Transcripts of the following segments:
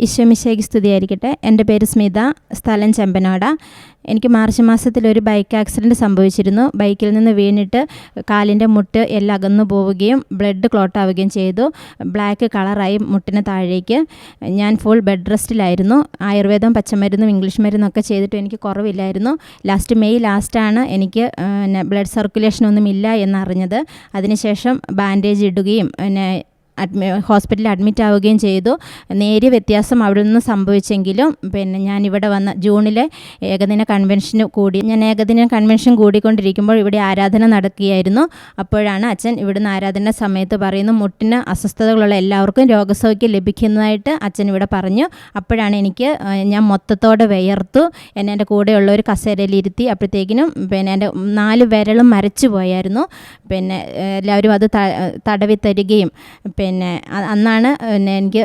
ഈശോമിശേക്ക് സ്തുതിയായിരിക്കട്ടെ. എന്റെ പേര് സ്മിത സ്ഥലം ചെമ്പനാട. എനിക്ക് മാർച്ച് മാസത്തിൽ ഒരു ബൈക്ക് ആക്സിഡന്റ് സംഭവിച്ചിരുന്നു. ബൈക്കിൽ നിന്ന് വീണിട്ട് കാലിന്റെ മുട്ട് എല്ലാം അകന്നു പോവുകയും ബ്ലഡ് ക്ലോട്ട് ആവുകയും ചെയ്തു. ബ്ലാക്ക് കളറായി മുട്ടിന് താഴേക്ക്. ഞാൻ ഫുൾ ബെഡ് റെസ്റ്റിലായിരുന്നു ആയുർവേദം പച്ചമരുന്നും ഇംഗ്ലീഷ് മരുന്നും ഒക്കെ ചെയ്തിട്ട് എനിക്ക് കുറവില്ലായിരുന്നു. ലാസ്റ്റ് മെയ് ലാസ്റ്റാണ് എനിക്ക് ബ്ലഡ് സർക്കുലേഷൻ ഒന്നും ഇല്ല എന്നറിഞ്ഞത്. അതിനുശേഷം ബാൻഡേജ് ഇടുകയും പിന്നെ അഡ്മി ഹോസ്പിറ്റലിൽ അഡ്മിറ്റ് ആവുകയും ചെയ്തു. നേരിയ വ്യത്യാസം അവിടെ നിന്ന് സംഭവിച്ചെങ്കിലും പിന്നെ ഞാൻ ഇവിടെ വന്ന ജൂണിലെ ഏകദിന കൺവെൻഷന് കൂടി ഞാൻ ഏകദിന കൺവെൻഷൻ കൂടിക്കൊണ്ടിരിക്കുമ്പോൾ ഇവിടെ ആരാധന നടക്കുകയായിരുന്നു. അപ്പോഴാണ് അച്ഛൻ ഇവിടുന്ന് ആരാധന സമയത്ത് പറയുന്നു മുട്ടിന് അസ്വസ്ഥതകളുള്ള എല്ലാവർക്കും രോഗസൗഖ്യം ലഭിക്കുന്നതായിട്ട് അച്ഛൻ ഇവിടെ പറഞ്ഞു. അപ്പോഴാണ് എനിക്ക് ഞാൻ മൊത്തത്തോടെ വിയർത്തു. എന്നെ എന്റെ കൂടെയുള്ള ഒരു കസേരയിലിരുത്തി അപ്പോഴത്തേക്കിനും പിന്നെ എന്റെ നാല് വിരളും മരച്ചു പോയായിരുന്നു പിന്നെ എല്ലാവരും അത് തടവി തരികയും പിന്നെ അന്നാണ് പിന്നെ എനിക്ക്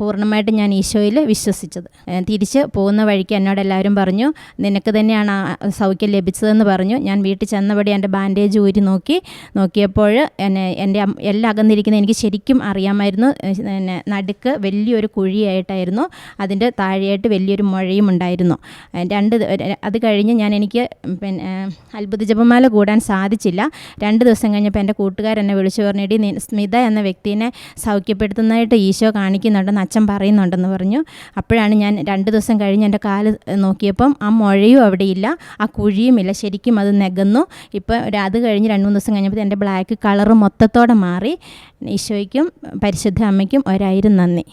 പൂർണമായിട്ട് ഞാൻ ഈശോയിൽ വിശ്വസിച്ചത്. തിരിച്ച് പോകുന്ന വഴിക്ക് എന്നോട് എല്ലാവരും പറഞ്ഞു നിനക്ക് തന്നെയാണ് സൗഖ്യം ലഭിച്ചതെന്ന് പറഞ്ഞു. ഞാൻ വീട്ടിൽ ചെന്നപടി എന്റെ ബാൻഡേജ് ഊരി നോക്കി നോക്കിയപ്പോൾ എന്നെ എന്റെ എല്ലാം അകന്നിരിക്കുന്നത് എനിക്ക് ശരിക്കും അറിയാമായിരുന്നു. പിന്നെ നടുക്ക് വലിയൊരു കുഴിയായിട്ടായിരുന്നു. അതിന്റെ താഴെയായിട്ട് വലിയൊരു മുഴയും ഉണ്ടായിരുന്നു. രണ്ട് അത് കഴിഞ്ഞ് ഞാൻ എനിക്ക് പിന്നെ അത്ഭുത ജപമാല കൂടാൻ സാധിച്ചില്ല. രണ്ട് ദിവസം കഴിഞ്ഞപ്പോൾ എന്റെ കൂട്ടുകാരെന്നെ വിളിച്ചു പറഞ്ഞിട്ട് സ്മിത എന്ന വ്യക്തിനെ സൗഖ്യപ്പെടുത്തുന്നതായിട്ട് ഈശോ കാണിക്കുന്നുണ്ടെന്ന് അച്ഛൻ പറയുന്നുണ്ടെന്ന് പറഞ്ഞു. അപ്പോഴാണ് ഞാൻ രണ്ട് ദിവസം കഴിഞ്ഞ് എന്റെ കാൽ നോക്കിയപ്പം ആ മുഴയും അവിടെയില്ല ആ കുഴിയുമില്ല ശരിക്കും അത് നികന്നു. ഇപ്പം ഒരു അത് കഴിഞ്ഞ് രണ്ട് മൂന്ന് ദിവസം കഴിഞ്ഞപ്പോൾ എന്റെ ബ്ലാക്ക് കളർ മൊത്തത്തോടെ മാറി. ഈശോയ്ക്കും പരിശുദ്ധ അമ്മയ്ക്കും ഒരായിരം നന്ദി.